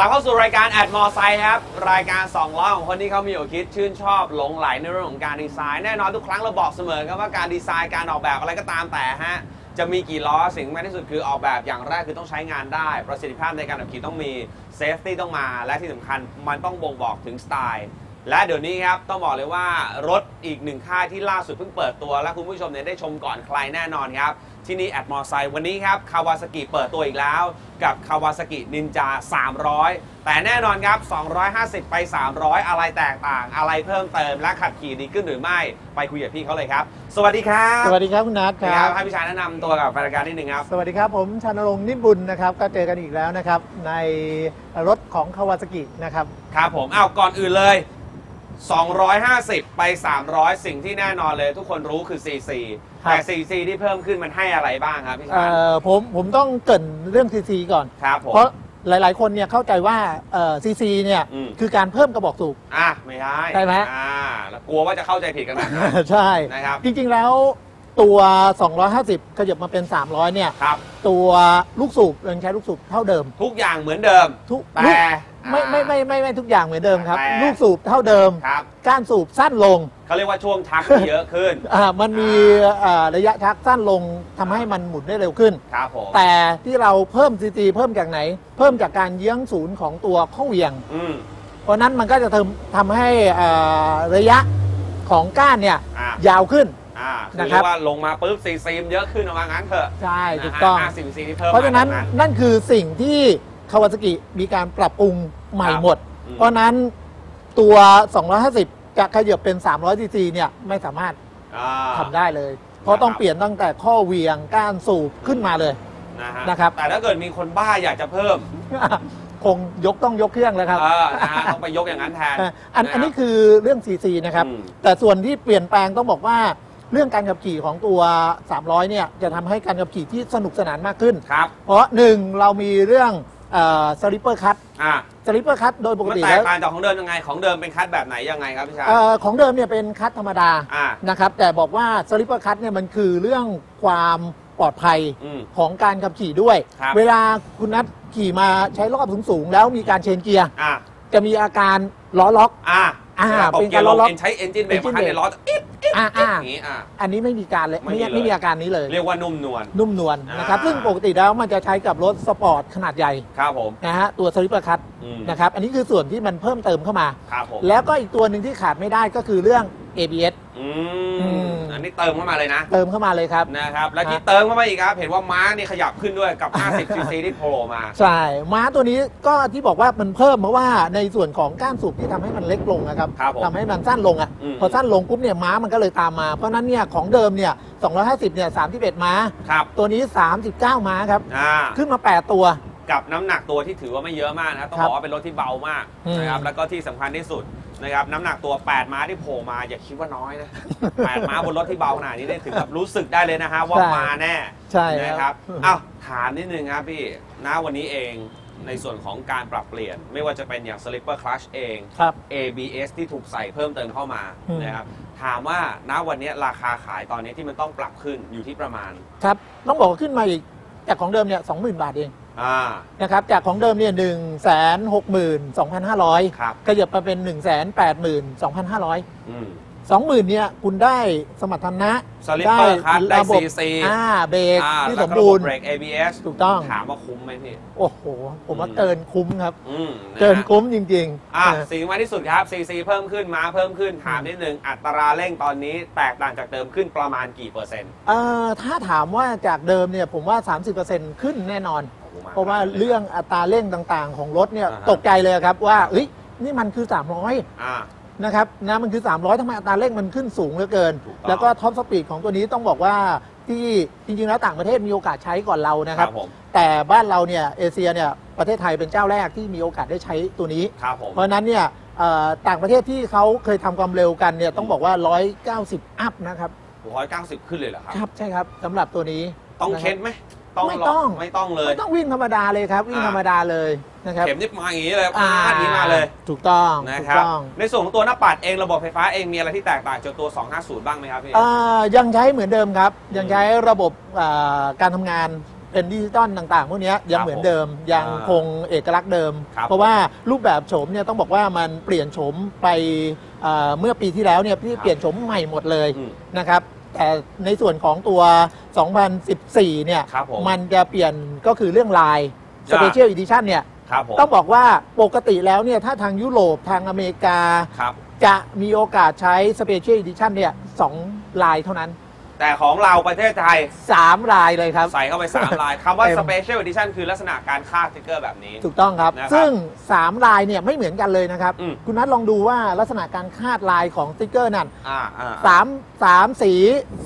กลับเข้าสู่รายการแอดมอไซค์ครับ รายการ2ล้อของคนที่เขามีหัวคิดชื่นชอบหลงไหลในเรื่องของการดีไซน์แน่นอนทุกครั้งเราบอกเสมอครับว่าการดีไซน์การออกแบบอะไรก็ตามแต่ฮะจะมีกี่ล้อสิ่งที่สำคัญที่สุดคือออกแบบอย่างแรกคือต้องใช้งานได้ ประสิทธิภาพในการขับขี่ต้องมีเซฟตี้ต้องมา และที่สำคัญมันต้องบ่งบอกถึงสไตล์และเดี๋ยวนี้ครับต้องบอกเลยว่ารถอีกหนึ่งค่ายที่ล่าสุดเพิ่งเปิดตัว และคุณผู้ชมเนี่ยได้ชมก่อนใครแน่นอนครับ ที่นี่แอดมอไซค์วันนี้ครับคาวาสกิเปิดตัวอีกแล้ว กับคาวาสกินินจา300 แต่แน่นอนครับ 250 ไป 300 อะไรแตกต่าง อะไรเพิ่มเติมและขับขี่ดีขึ้นหรือไม่ไปคุยกับพี่เขาเลยครับ สวัสดีครับสวัสดีครับคุณนัทคครัรับบให้พี่ชายแนะนำตัวกับแฟนรายการนิดนึงครับ สวัสดีครับผมชานรงค์นิ่มบุญนะครับ ก็เจอกันอีกแล้วนะครับ ในรถของคาวาซากินะครับ ครับผมเอาก่อนอื่นเลย 250 ไป 300 สิ่งที่แน่นอนเลย ทุกคนรู้คือ CC ครับ แต่ CC ที่เพิ่มขึ้นมันให้อะไรบ้างครับพี่ชาเอ่ยอผมผมต้องเกรินเรื่องซีซีก่อน ครับผม เพราะหลาย ๆ คนเนี่ยเข้าใจว่าซีซีเนี่ยอืม คือการเพิ่มกระบอกสูบ อะไม่ใช่ใช่ไหม อ่าแล้วกลัวว่าจะเข้าใจผิดกันแบบนั้น ใช่ นะครับ จริง ๆ แล้วตัว 250 ขยับมาเป็น 300 เนี่ย ครับ ตัวลูกสูบยังใช้ลูกสูบเท่าเดิม ทุกอย่างเหมือนเดิม ทุกแต่ลูก ไม่ไม่ไม่ไม่ไม่ทุกอย่างเหมือนเดิมครับ แต่ ลูกสูบเท่าเดิม ครับก้านสูบสั้นลงเขาเรียกว่าช่วงชักที่เยอะขึ้น อ่ามันมีอ่าระยะชักสั้นลงทำให้มันหมุนได้เร็วขึ้น ครับผมแต่ที่เราเพิ่มซีจีเพิ่มจากไหน เพิ่มจากการเยื้องศูนย์ของตัวข้อเหวียง อืมเพราะนั้นมันก็จะทำทำให้อ่าระยะของก้านเนี่ยอะยาวขึ้น อ่าคือนะคเรีรัยบกว่าลงมาปุ๊บซีซีมเยอะขึ้นเอาว่างั้นเถอะใช่ถูกต้องห้าสิบซีที่เพิ่มเพราะฉะนั้นมตงนั่นคือสิ่งที่ คาวาซากิมีการปรับปรุงใหม่ครับหมด อืม เพราะฉะนั้นตัว 250 จะขยับเป็น 300ซีซีเนี่ยไม่สามารถอ่า ทำได้เลย เพราะต้องเปลี่ยนตั้งแต่ข้อเหวียงก้านสูบขึ้นมาเลย นะฮะนะครับ แต่ถ้าเกิดมีคนบ้าอยากจะเพิ่มคงยกต้องยกเครื่องแล้วครับ เออนะฮะต้องไปยกอย่างนั้นแทนอะอันอันนี้คือเรื่อง CC นะครับ อืม แต่ส่วนที่เปลี่ยนแปลงต้องบอกว่า เรื่องการขับขี่ของตัว 300 เนี่ย จะทำให้การขับขี่ที่สนุกสนานมากขึ้น ครับ เพราะหนึ่งเรามีเรื่อง สลิปเปอร์คัตอ่าสลิปเปอร์คัตโดยปกมันติแตแล้กวต่างจากของเดิมยังไงของเดิมเป็นคัดแบบไหนยังไงครับพี่ชาย เอ่อของเดิมเนี่ยเป็นคัตธรรมดาอ่า นะครับแต่บอกว่าสลิปเปอร์คัตเนี่ยมันคือเรื่องความปลอดภัยอืม ของการขับขี่ด้วย ครับ เวลาคุณนัทขี่มาใช้รอบสูงๆ แล้วมีการเชนเกียร์ อ่าจะมีอาการล้อล็อก อ่า อ่าตกเป็นเกียการร์ลล้องล็อกเอ็นใช้เอนจินเบรก engine มาคันใน brake ล้ออิ๊ดอิ๊ดอ่าอิ๊ดอ่า อย่างนี้อ่า อันนี้ไม่มีการเลยไม่ไม่มีเลย ไม่มีอาการนี้เลย เรียกว่านุ่มนวล นุ่มนวลนะครับ อ่า ซึ่งปกติแล้วมันจะใช้กับรถสปอร์ตขนาดใหญ่ครับผมนะฮะตัวสลิปเปอร์คัตอืมนะครับ อันนี้คือส่วนที่มันเพิ่มเติมเข้ามา ครับผม แล้วก็อีกตัวหนึ่งที่ขาดไม่ได้ก็คือเรื่อง ABS อือืมมอันนี้เติมเข้ามาเลยนะเติมเข้ามาเลยครับ นะครับ และที่ฮะเติมเข้ามาอีกครับ เห็นว่าม้านี่ขยับขึ้นด้วยกับ 50 ซีซีที่โผล่มา ใช่ ม้าตัวนี้ก็ที่บอกว่ามันเพิ่มเพราะว่าในส่วนของก้านสูบที่ทำให้มันเล็กลงนะครับครับผมทำให้มันสั้นลงอะอืมพอสั้นลงปุ๊บเนี่ยม้ามันก็เลยตามมา เพราะฉะนั้นเนี่ยของเดิมเนี่ย250เนี่ย31 ม้า ครับ ตัวนี้ 39 ม้าครับ อ่า ขึ้นมา 8 ตัว กับน้ำหนักตัวที่ถือว่าไม่เยอะมากนะครับต้องครับบอกว่าเป็นรถที่เบามากอืมนะครับแล้วก็ที่สำคัญที่สุด นะครับน้ำหนักตัว 8 ม้าที่โผล่มาอย่าคิดว่าน้อยนะ 8 ม้าบนรถที่เบาขนาดนี้ได้ถึงกับรู้สึกได้เลยนะฮะว่าใช่มาแน่ใช่นะครับอ้าวถามนิดนึงครับพี่ณวันนี้เองในส่วนของการปรับเปลี่ยน ไม่ว่าจะเป็นอย่าง slipper clutch เอง ครับ ABS ที่ถูกใส่เพิ่มเติมเข้ามาอืม นะครับถามว่าณวันนี้ราคาขายตอนนี้ที่มันต้องปรับขึ้นอยู่ที่ประมาณ ครับต้องบอกว่าขึ้นมาอีกจากของเดิมเนี่ย20,000บาทเอง อ่า นะครับจากของเดิมเนี่ย162,500ครับ ขยับมาเป็น182,500อืม20,000เนี่ยคุณได้สมรรถนะสลิปเปอร์คัทได้ระบบ CC อ่าเบรกอ่าที่แล้สวมก็บูระรบบณ์เบรก ABS ถูกต้อง ถามว่าคุ้มไหมพี่ โอ้โห ผมว่าอืม เกินคุ้มครับ อืมะเกินฮะคุ้มจริงๆอะเออสิ่งที่มากที่สุดครับ CC เพิ่มขึ้นมาเพิ่มขึ้นถามนิดนึงอัตราเร่งตอนนี้แตกต่างจากเดิมขึ้นประมาณกี่เปอร์เซ็นต์ เอ่อถ้าถามว่าจากเดิมเนี่ยผมว่า 30%ขึ้นแน่นอน โอ้โหมกเพราะว่าเรื่องอัตราเร่งต่างๆ ของรถเนี่ยอ่าฮะ ตกใจเลยครับว่าเอ้ยนี่มันคือ300อ่านะครับนะมันคือ 300ทำไมอัตราเร่งมันขึ้นสูงเหลือเกิน ถูกต้องแล้วก็ท็อปสปีดของตัวนี้ต้องบอกว่าที่จริงๆแล้วต่างประเทศมีโอกาสใช้ก่อนเรานะครับผม แต่บ้านเราเนี่ยเอเชียเนี่ยประเทศไทยเป็นเจ้าแรกที่มีโอกาสได้ใช้ตัวนี้ ครับผม เพราะฉะนั้นเนี่ยเอ่อต่างประเทศที่เขาเคยทำความเร็วกันเนี่ยต้องบอกว่า 190 อัพนะครับร้อยเก้าสิบขึ้นเลยเหรอครับ ครับใช่ครับสำหรับตัวนี้ต้องนะครับเค้นไหม ไม่หรกต้องไม่ต้องเลย ไม่ต้องวิ่งธรรมดาเลยครับ วิ่งอ่า ธรรมดาเลยนะครับเข็มนี่มาอย่างนี้เลยอ่านี้มาเลยถูกต้องนะถูคกรับต้องในส่วนของตัวหน้าปัดเองระบบไฟฟ้าเองมีอะไรที่แตกต่างจากตัว 250 บ้างไหมครับพี่เอ่อยังใช้เหมือนเดิมครับ ยังใช้ระบบอ่าการทำงานเป็นดิจิตอลต่างๆพวกเนี้ยยังครับเหมือนเดิมยังอ่าคงเอกลักษณ์เดิม ครับเพราะว่ารูปแบบโฉมเนี่ยต้องบอกว่ามันเปลี่ยนโฉมไปเอ่อเมื่อปีที่แล้วเนี่ยที่ครับเปลี่ยนโฉมใหม่หมดเลยอืม นะครับ แต่ในส่วนของตัว 2014 เนี่ย ครับผม มันจะเปลี่ยนก็คือเรื่องลาย จ้ะ Special Edition เนี่ย ครับผมต้องบอกว่าปกติแล้วเนี่ย ถ้าทางยุโรปทางอเมริกา ครับ จะมีโอกาสใช้ Special Edition เนี่ยสองลายเท่านั้น แต่ของเราประเทศไทย 3 ลายเลยครับ ใส่เข้าไป 3 ลายคำว่า เต็ม Special Edition คือลักษณะการค่าสติกเกอร์แบบนี้ ถูกต้องครับ นะครับซึ่ง 3 ลายเนี่ยไม่เหมือนกันเลยนะครับ อืม คุณนัทลองดูว่าลักษณะการคาดลายของสติ๊กเกอร์นั่นอ่าอ่าสามสามสี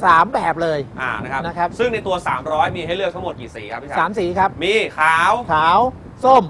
สามแบบเลย อ่านะครับ นะครับ ซึ่งในตัว 300 มีให้เลือกทั้งหมดกี่สีครับพี่ชายสามสีครับ มีขาวขาว ส้ม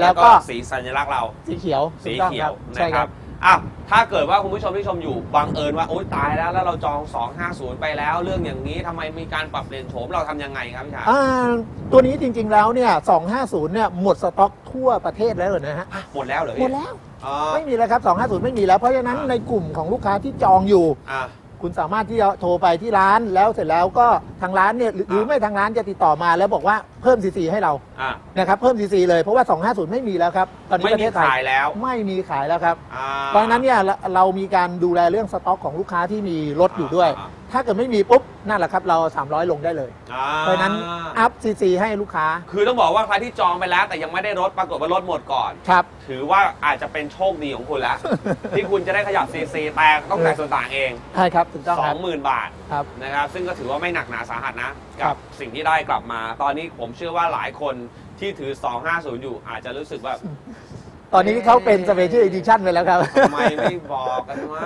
แล้วก็สีสัญลักษณ์เรา สีเขียวสีถูกต้องเขีคยรัวบใช่นะคครัรับ บ อ้าวถ้าเกิดว่าคุณผู้ชมที่ชมอยู่บังเอิญว่าโอ๊ยตายแล้วแล้วเราจอง 250 ไปแล้ว เรื่องอย่างนี้ทำไมมีการปรับเปลี่ยนโฉมเราทำยังไงครับพี่ชายอ่าตัวนี้จริง ๆ แล้วเนี่ย250เนี่ยหมดสต็อกทั่วประเทศแล้วเหรอนะฮะหมดแล้วเหรอหมพี่ดแล้ว อ๋อ ไม่มีแล้วครับ 250 ไม่มีแล้ว เพราะฉะนั้นอ่า ในกลุ่มของลูกค้าที่จองอยู่ อ่า คุณสามารถที่จะโทรไปที่ร้านแล้วเสร็จแล้วก็ทางร้านเนี่ยหรือหรืออ่าไม่ทางร้านจะติดต่อมาแล้วบอกว่าเพิ่มซีซีให้เราอ่านะครับเพิ่มซีซีเลยเพราะว่า 250 ไม่มีแล้วครับตอนนี้ไม่ประมีเทศไทขายยแล้วไม่มีขายแล้วครับ อ่าเพราะฉะนั้นเนี่ยเราเรามีการดูแลเรื่องสต็อกของลูกค้าที่มีรถอยู่ด้วย อ่า ถ้าเกิดไม่มีปุ๊บนั่นแหละครับ เรา 300 ลงได้เลย อ่าเพราะฉะนั้นอัพซีซีให้ลูกค้าคือต้องบอกว่าใครที่จองไปแล้ว แต่ยังไม่ได้รถปรากฏว่ารถหมดก่อน ครับ ถือว่าอาจจะเป็นโชคดีของคุณแล้ว ที่คุณจะได้ขยับซีซีแต่ต้องจ่ายส่วนต่างเองใช่ครับถูกต้องครับ 20,000 บาทครับ นะครับ ซึ่งก็ถือว่าไม่หนักหนาสาหัสนะครักับสิ่งที่ได้กลับมา ตอนนี้ผมเชื่อว่าหลายคนที่ถือ 250 อยู่อาจจะรู้สึกว่า ตอนนี้เขาเป็นสเปเชียลอีดิชั่นไปแล้วครับ ทำไมไม่บอกกันว่า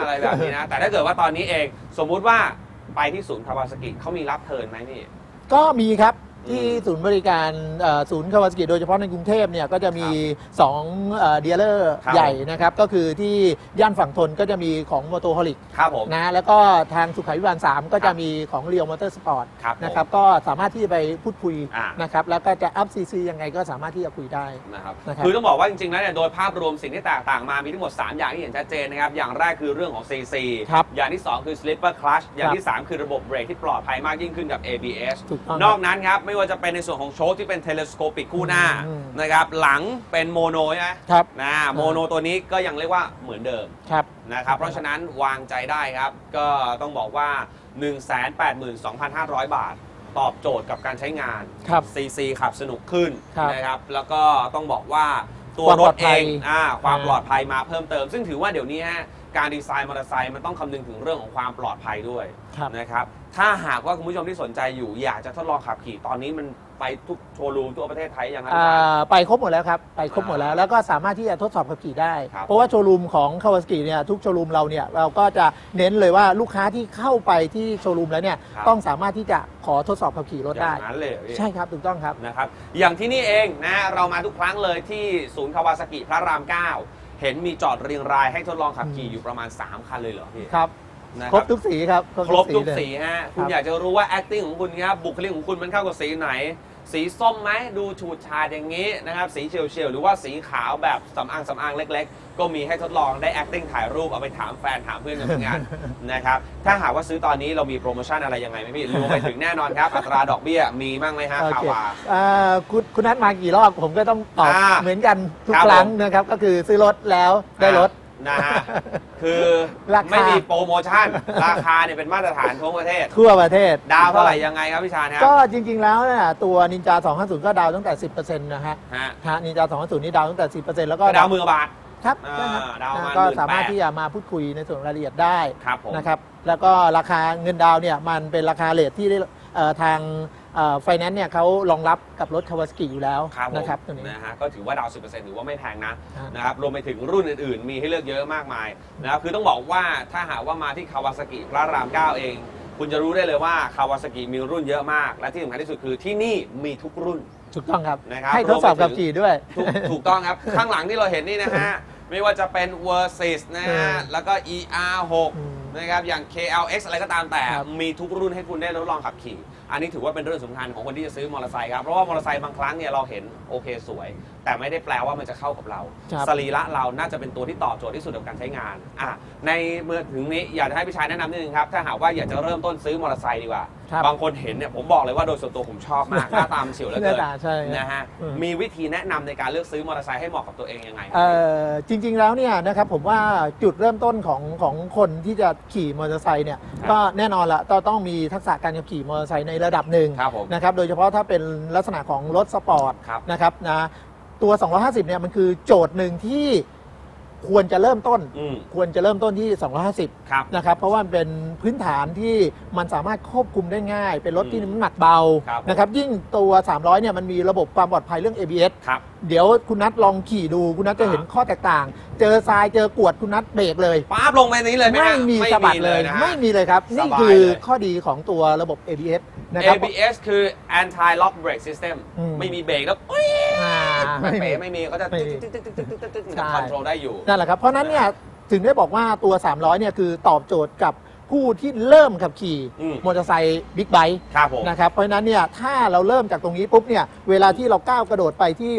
อะไรแบบนี้นะ แต่ถ้าเกิดว่าตอนนี้เองสมมุติว่าไปที่ศูนย์คาวาซากิเขามีรับเทิร์นไหมพี่ ก็มีครับอืม ที่ศูนย์บริการเอ่อศูนย์คาวาสกิโดยเฉพาะในกรุงเทพเนี่ยก็จะมี2เดียเลอร์ครับใหญ่นะครับ ก็คือที่ย่านฝั่งทนก็จะมีของมอ t ต r ฮอลิกครับผมนะแล้วก็ทางสุขาวิบาล 3 ก็ครัจะบมีของเรียวมอเตอร์สปอร์ตครับผมนะครับก็สามารถที่จะไปพูดคุยอ่านะครับแล้วก็จะอัพซีซียังไงก็สามารถที่จะคุยได้ นะครับนะครับคือต้องบอกว่าจริงๆแล้วเนี่ยโดยภาพรวมสิ่งที่แตกต่างมามีทั้งหมด 3 อย่างที่เห็นชัดเจนนะครับ อย่างแรกคือเรื่องของ CC ครับอย่างที่ 2 คือ slipper clutch อย่างครับที่ 3 คือระบบเบรกที่ปลอดภัยมากยิ่งขึ้นกับ ABS ถูกต้องนอกนั้นครับไม่ว่าจะเป็นในส่วนของโชคที่เป็น telescopic คู่หน้าอืมนะครับหลังเป็นโมโนใช่ไหมครับนะโมโนตัวนี้ก็ยังเรียกว่าเหมือนเดิมครับนะครับเพราะฉะนั้นวางใจได้ครับ ก็ต้องบอกว่า 182,500 บาท ตอบโจทย์กับการใช้งาน ครับ CC ขับสนุกขึ้นครับนะครับ แล้วก็ต้องบอกว่าตัวความรปลอถดเอภัยงอ่าความอ่าปลอดภัยมาเพิ่มเติม ซึ่งถือว่าเดี๋ยวนี้ฮะการดีไซน์มอเตอร์ไซค์มันต้องคำนึงถึงเรื่องของความปลอดภัยด้วยครับ นะครับ ถ้าหากว่าคุณผู้ชมที่สนใจอยู่ อยากจะทดลองขับขี่ตอนนี้มันไปทุกโชว์รูมทั่วประเทศไทยยังไงอ่าไปครบหมดแล้วครับ ไปครบหมดแล้ว แล้วก็สามารถที่จะทดสอบขับขี่ได้ ครับเพราะว่าโชว์รูมของคาวาสกิเนี่ยทุกโชว์รูมเราเนี่ยเราก็จะเน้นเลยว่าลูกค้าที่เข้าไปที่โชว์รูมแล้วเนี่ยครับ ต้องสามารถที่จะขอทดสอบขับขี่รถอได้ ย่างนั้นเลยเหรอพี่ ใช่ครับถูกต้องครับ นะครับอย่างที่นี่เองนะเรามาทุกครั้งเลยที่ศูนย์คาวาซากิพระราม 9 เห็นมีจอดเรียงรายให้ทดลองขับขี่อยู่ประมาณ 3 คันเลยเหรอพี่ ครับ นะครบทุกสีครับครบทุกเลย สีฮะคุณครับ อยากจะรู้ว่า acting ของคุณครับบุคลิกของคุณมันเข้ากับสีไหน สีส้มไหมดูฉูดฉาดอย่างนี้นะครับสีเฉียวเฉียวๆหรือว่าสีขาวแบบสำอางสำอางเล็ก ๆ ก็มีให้ทดลองได้ acting ถ่ายรูปเอาไปถามแฟนถามเพื่อนกันเหมือนกันนะครับถ้าหากว่าซื้อตอนนี้เรามีโปรโมชั่นอะไรยังไงไหมพี่รวมไปถึงแน่นอนครับ อัตราดอกเบี้ยมีบ้างไหมฮะโอคาเควาอ่าคุณคุณนัทมากี่รอบผมก็ต้องตอบอ่าเหมือนกันทุกครับครั้งผมนะครับ ก็คือซื้อรถแล้วได้รถ นะฮะ คือราคา ไม่มีโปรโมชั่น ราคาเนี่ยเป็นมาตรฐานทั่วประเทศ ทั่วประเทศดาวเท่าไหร่ยังไงครับพี่ชาญครับก็จริง ๆ แล้วเนี่ยตัวนินจา 250 ก็ดาวตั้งแต่ 10%นะฮะฮะฮะนินจา 250 นี่ดาวตั้งแต่ 10%แล้วก็ก็ดาวมือบาท ครับอ่าใช่ครับดาวประมาณก็18,000สามารถที่จะมาพูดคุยในส่วนรายละเอียดได้ครับผม นะครับ แล้วก็ราคาเงินดาวน์เนี่ยมันเป็นราคาเลทที่ได้เอ่อทาง ไฟแนนซ์เนี่ยเขารองรับกับรถคาวาสกิอยู่แล้วครับผมนะครับตัวนี้ นะฮะก็ถือว่าดาว10%ถือว่าไม่แพงนะฮะนะครับรวมไปถึงรุ่นอื่นๆ มีให้เลือกเยอะมากมายนะครับคือต้องบอกว่าถ้าหากว่ามาที่คาวาซากิพระราม9เอง คุณจะรู้ได้เลยว่าคาวาซากิมีรุ่นเยอะมาก และที่สำคัญที่สุดคือที่นี่มีทุกรุ่น ถูกต้องครับ นะครับ ให้ทดสอบรวมไปถึงขับขี่ด้วย ถูกถูกต้องครับ ข้างหลังที่เราเห็นนี่นะฮะ ไม่ว่าจะเป็น Versys นะฮะเออแล้วก็ ER6 อืมนะครับ อย่าง KLX อะไรก็ตามแต่ ครับมีทุกรุ่นให้คุณได้ทดลองขับขี่ อันนี้ถือว่าเป็นเรื่องสำคัญของคนที่จะซื้อมอเตอร์ไซค์ครับเพราะว่ามอเตอร์ไซค์บางครั้งเนี่ยเราเห็นโอเคสวย แต่ไม่ได้แปลว่ามันจะเข้ากับเราครับ สรีระเราน่าจะเป็นตัวที่ตอบโจทย์ที่สุดกับการใช้งานอะในเมื่อถึงนี้อยากจะให้พี่ชายแนะนำนิดนึงครับถ้าหากว่าอยากจะเริ่มต้นซื้อมอเตอร์ไซค์ดีกว่าครับบางคนเห็นเนี่ยผมบอกเลยว่าโดยส่วนตัวผมชอบมากหน้าตามันเฉียวเหลือหเกิน้านตาใช่นะฮะอืม มีวิธีแนะนำในการเลือกซื้อมอเตอร์ไซค์ให้เหมาะกับตัวเองยังไงเอ่อจริงๆแล้วเนี่ยนะครับผมว่าจุดเริ่มต้นของของคนที่จะขี่มอเตอร์ไซค์เนี่ยครับ ก็แน่นอนละต้องต้องมีทักษะการขับขี่มอเตอร์ไซค์ในระดับหนึ่งครับผมนะครับโดยเฉพาะถ้าเป็นลักษณะของรถสปอร์ตครับนะครับนะตัว 250 เนี่ยมันคือโจทย์หนึ่งที่ ควรจะเริ่มต้น อืม ควรจะเริ่มต้นที่ 250ครับ นะครับ เพราะว่ามันเป็นพื้นฐานที่มันสามารถควบคุมได้ง่าย เป็นรถที่อืมน้ำหนักเบา ครับ นะครับ ยิ่งตัว 300 เนี่ยมันมีระบบความปลอดภัยเรื่อง ABS ครับ เดี๋ยวคุณนัทลองขี่ดู คุณนัทจะเห็นอ่าข้อแตกต่าง เจอทรายเจอกรวดคุณนัทเบรกเลย ป๊าบลงไปนี้เลยไหมไม่ฮะมีสะบัดเลย นะฮะ ไม่มีเลยครับ สบายนี่คือเลยข้อดีของตัวระบบ ABS นะครับ ABS คือ anti lock brake system อืม ไม่มีเบรกแล้วอุ๊ยอ่าไม่ไม่เป๋มีไม่มีก็จะไม่มีตึ๊กตึ๊กตึ๊กตึ๊กตึ๊กตึ๊กตึ๊กใช่ คอนโทรลได้อยู่นั่นแหละครับ เพราะฉะนั้นเนี่ยถึงได้บอกว่าตัว 300เนี่ยคือตอบโจทย์กับผู้ที่เริ่มขับขี่อืม มอเตอร์ไซค์บิ๊กไบค์ครับผม นะครับ เพราะฉะนั้นเนี่ยถ้าเราเริ่มจากตรงนี้ปุ๊บเนี่ยเวลาที่เราก้าวกระโดดไปที่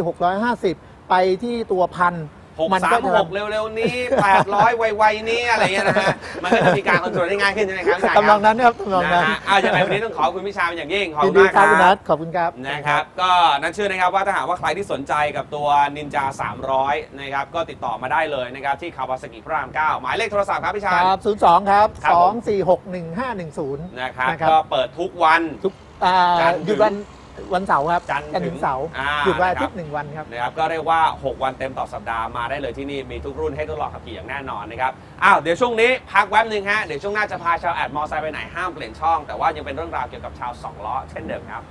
650 ไปที่ตัวพัน หกมันสาก็มจะ หกเร็วๆนี้แปดร้อยไวๆนี้อะไรเงี้ยนะฮะมันก็จะมีการคอนโทรลได้ง่ายขึ้นใช่ไหมครับกำลังนั้นครับกำลังนะนั้นฮะเอาอย่างไรวันนี้ต้องขอบคุณพี่ชายเป็นอย่างยิ่งขอบยิคุนณดีมากคครัรับบคุณนัทขอบคุณครับ นะครับ ก็นั่นเชื่อนะครับว่าถ้าหากว่าใครที่สนใจกับตัวนินจา300 นะครับ ก็ติดต่อมาได้เลยนะครับที่คาวาซากิพระราม 9 หมายเลขโทรศัพท์ครับพี่ชาย ครับ 02 ครับ ครับผม 2461510 นะครับนะครับ ก็เปิดทุกวัน ทุกอ่าจันทร์หยุดวัน วันเสาร์ครับจันทร์ถึงเสาร์หยุดวันอาทิตย์หนึ่งวันครับ นะครับก็เรียกว่า 6 วันเต็มต่อสัปดาห์มาได้เลยที่นี่มีทุกรุ่นให้ทดลองขับขี่อย่างแน่นอนนะครับอ้าวเดี๋ยวช่วงนี้พักแว๊บหนึ่งฮะเดี๋ยวช่วงหน้าจะพาชาวแอดมอไซค์ไปไหนห้ามเปลี่ยนช่อง แต่ว่ายังเป็นเรื่องราวเกี่ยวกับชาวสองล้อเช่นเดิมครับ